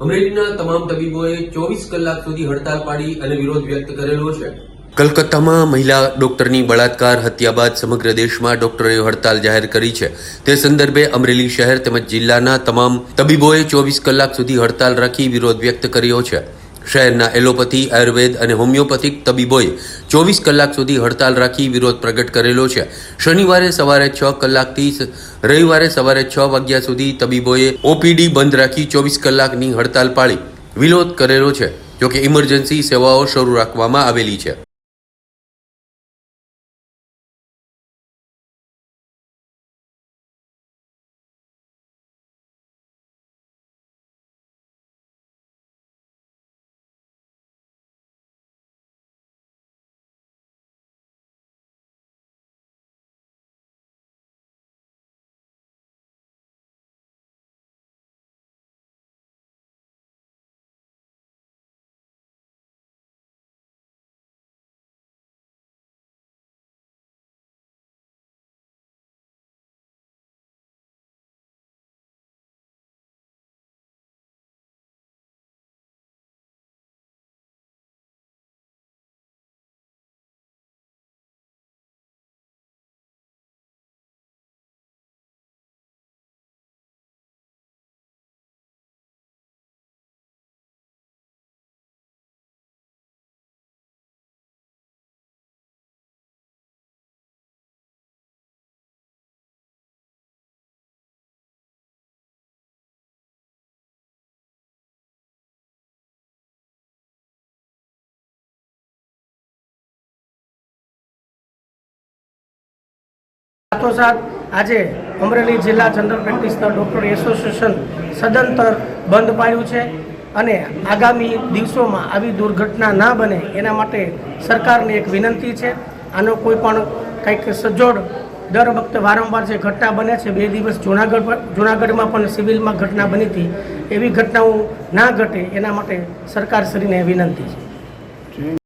અમરેલીના તમામ તબીબોએ ચોવીસ કલાક સુધી હડતાલ પાડી અને વિરોધ વ્યક્ત કરેલો છે. કલકત્તામાં મહિલા ડોક્ટરની બળાત્કાર હત્યા બાદ સમગ્ર દેશમાં ડોક્ટરોએ હડતાલ જાહેર કરી છે. તે સંદર્ભે અમરેલી શહેર તેમજ જિલ્લાના તમામ તબીબોએ ચોવીસ કલાક સુધી હડતાલ રાખી વિરોધ વ્યક્ત કર્યો છે. શહેરના એલોપથી, આયુર્વેદ અને હોમિયોપેથિક તબીબોએ ચોવીસ કલાક સુધી હડતાલ રાખી વિરોધ પ્રગટ કરેલો છે. શનિવારે સવારે છ કલાકથી રવિવારે સવારે છ વાગ્યા સુધી તબીબોએ ઓપીડી બંધ રાખી ચોવીસ કલાકની હડતાલ પાડી વિરોધ કરેલો છે, જોકે ઇમરજન્સી સેવાઓ શરૂ રાખવામાં આવેલી છે. સાથોસાથ આજે અમરેલી જિલ્લા જનરલ પ્રેક્ટિસનર ડૉક્ટર એસોસિએશન સદંતર બંધ પાડ્યું છે અને આગામી દિવસોમાં આવી દુર્ઘટના ના બને એના માટે સરકારને એક વિનંતી છે. આનો કોઈ પણ કંઈક સજોડ દર વખતે વારંવાર જે ઘટના બને છે, બે દિવસ જૂનાગઢ જૂનાગઢમાં પણ સિવિલમાં ઘટના બની હતી, એવી ઘટનાઓ ના ઘટે એના માટે સરકારશ્રીને વિનંતી છે.